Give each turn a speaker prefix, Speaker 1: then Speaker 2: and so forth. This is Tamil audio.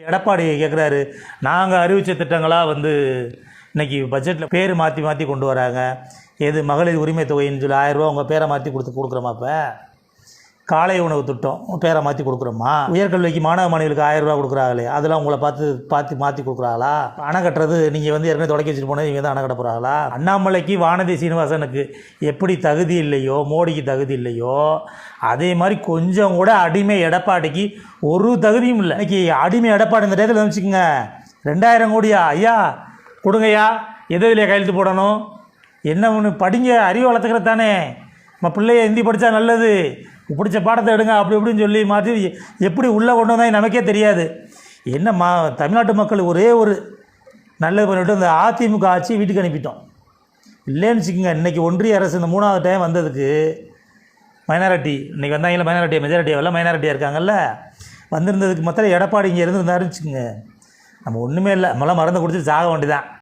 Speaker 1: எடப்பாடி கேட்குறாரு நாங்கள் அறிவித்த திட்டங்களாக வந்து இன்னைக்கு பட்ஜெட்டில் பேர் மாற்றி மாற்றி கொண்டு வராங்க. எது மகளிர் உரிமை தொகைன்னு சொல்லி ஆயிரரூவா உங்கள் பேரை மாற்றி கொடுத்து கொடுக்குறோமா இப்போ காலை உணவு திட்டம் பேரை மாற்றி கொடுக்குறோமா? உயர்கல்விக்கு மாணவ மாணவிகளுக்கு ஆயிரம் ரூபா கொடுக்குறாங்களே அதெல்லாம் உங்களை பார்த்து பார்த்து மாற்றி கொடுக்குறாங்களா? அணை கட்டுறது நீங்கள் வந்து ஏற்கனவே தொடக்கி வச்சுட்டு போனது இவங்க தான் அணை கட்ட போகிறாங்களா அண்ணாமலைக்கு வானதி சீனிவாசனுக்கு எப்படி தகுதி இல்லையோ மோடிக்கு தகுதி இல்லையோ அதே மாதிரி கொஞ்சம் கூட அடிமை எடப்பாடிக்கு ஒரு தகுதியும் இல்லை. இன்றைக்கி அடிமை எடப்பாடி இந்த டயத்தில் வச்சுக்கோங்க ரெண்டாயிரம் கோடியா? ஐயா கொடுங்கய்யா. எது இல்லையா கையெழுத்து போடணும். என்ன ஒன்று படிங்க அறிவு வளர்த்துக்கிறது தானே. நம்ம பிள்ளைய ஹிந்தி படித்தா நல்லது. பிடிச்ச பாடத்தை எடுங்க அப்படி இப்படின்னு சொல்லி மாற்றி எப்படி உள்ளே கொண்டு வந்தால் நமக்கே தெரியாது. என்ன மா தமிழ்நாட்டு மக்கள் ஒரே ஒரு நல்லது பண்ணிவிட்டு இந்த அதிமுக ஆட்சி வீட்டுக்கு அனுப்பிட்டோம். இல்லைன்னு வச்சுக்கோங்க இன்றைக்கி ஒன்றிய அரசு இந்த மூணாவது டைம் வந்ததுக்கு மைனாரிட்டி இன்றைக்கி வந்தாங்களா மைனாரிட்டி மெஜாரிட்டி எல்லாம் மைனாரிட்டியாக இருக்காங்கல்ல வந்திருந்ததுக்கு மொத்தம் எடப்பாடி இங்கே இருந்திருந்தாருன்னு வச்சுக்கோங்க நம்ம ஒன்றுமே இல்லை நம்மளாம் மருந்து குடிச்சிட்டு சாக வேண்டியதான்